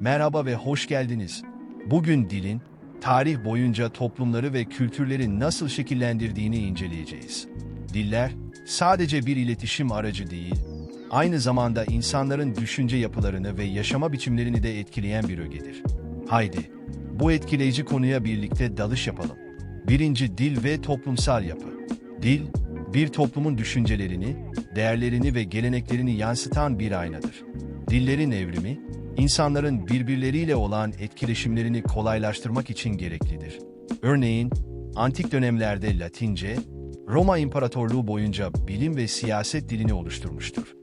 Merhaba ve hoş geldiniz. Bugün dilin, tarih boyunca toplumları ve kültürleri nasıl şekillendirdiğini inceleyeceğiz. Diller, sadece bir iletişim aracı değil, aynı zamanda insanların düşünce yapılarını ve yaşama biçimlerini de etkileyen bir ögedir. Haydi, bu etkileyici konuya birlikte dalış yapalım. Birinci dil ve toplumsal yapı. Dil, bir toplumun düşüncelerini, değerlerini ve geleneklerini yansıtan bir aynadır. Dillerin evrimi, insanların birbirleriyle olan etkileşimlerini kolaylaştırmak için gereklidir. Örneğin, antik dönemlerde Latince, Roma İmparatorluğu boyunca bilim ve siyaset dilini oluşturmuştur.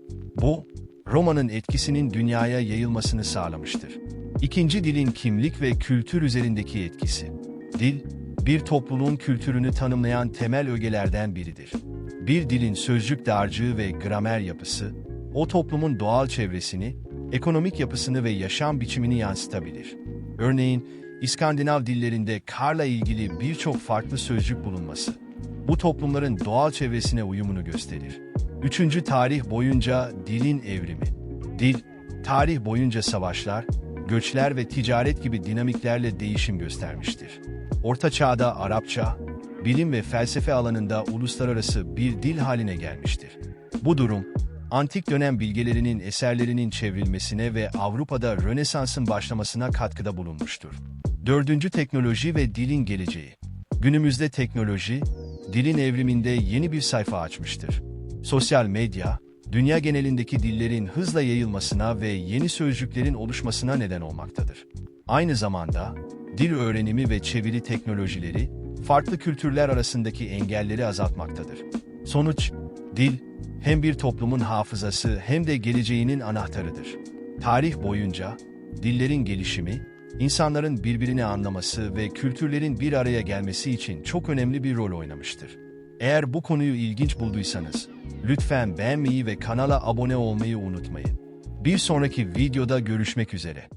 Bu, Roma'nın etkisinin dünyaya yayılmasını sağlamıştır. İkinci dilin kimlik ve kültür üzerindeki etkisi. Dil, bir topluluğun kültürünü tanımlayan temel ögelerden biridir. Bir dilin sözcük dağarcığı ve gramer yapısı, o toplumun doğal çevresini, ekonomik yapısını ve yaşam biçimini yansıtabilir. Örneğin, İskandinav dillerinde karla ilgili birçok farklı sözcük bulunması, bu toplumların doğal çevresine uyumunu gösterir. Üçüncü tarih boyunca dilin evrimi. Dil, tarih boyunca savaşlar, göçler ve ticaret gibi dinamiklerle değişim göstermiştir. Orta Çağ'da Arapça, bilim ve felsefe alanında uluslararası bir dil haline gelmiştir. Bu durum, antik dönem bilgelerinin eserlerinin çevrilmesine ve Avrupa'da Rönesans'ın başlamasına katkıda bulunmuştur. Dördüncü teknoloji ve dilin geleceği. Günümüzde teknoloji, dilin evriminde yeni bir sayfa açmıştır. Sosyal medya, dünya genelindeki dillerin hızla yayılmasına ve yeni sözcüklerin oluşmasına neden olmaktadır. Aynı zamanda, dil öğrenimi ve çeviri teknolojileri, farklı kültürler arasındaki engelleri azaltmaktadır. Sonuç, dil, hem bir toplumun hafızası hem de geleceğinin anahtarıdır. Tarih boyunca, dillerin gelişimi, insanların birbirini anlaması ve kültürlerin bir araya gelmesi için çok önemli bir rol oynamıştır. Eğer bu konuyu ilginç bulduysanız, lütfen beğenmeyi ve kanala abone olmayı unutmayın. Bir sonraki videoda görüşmek üzere.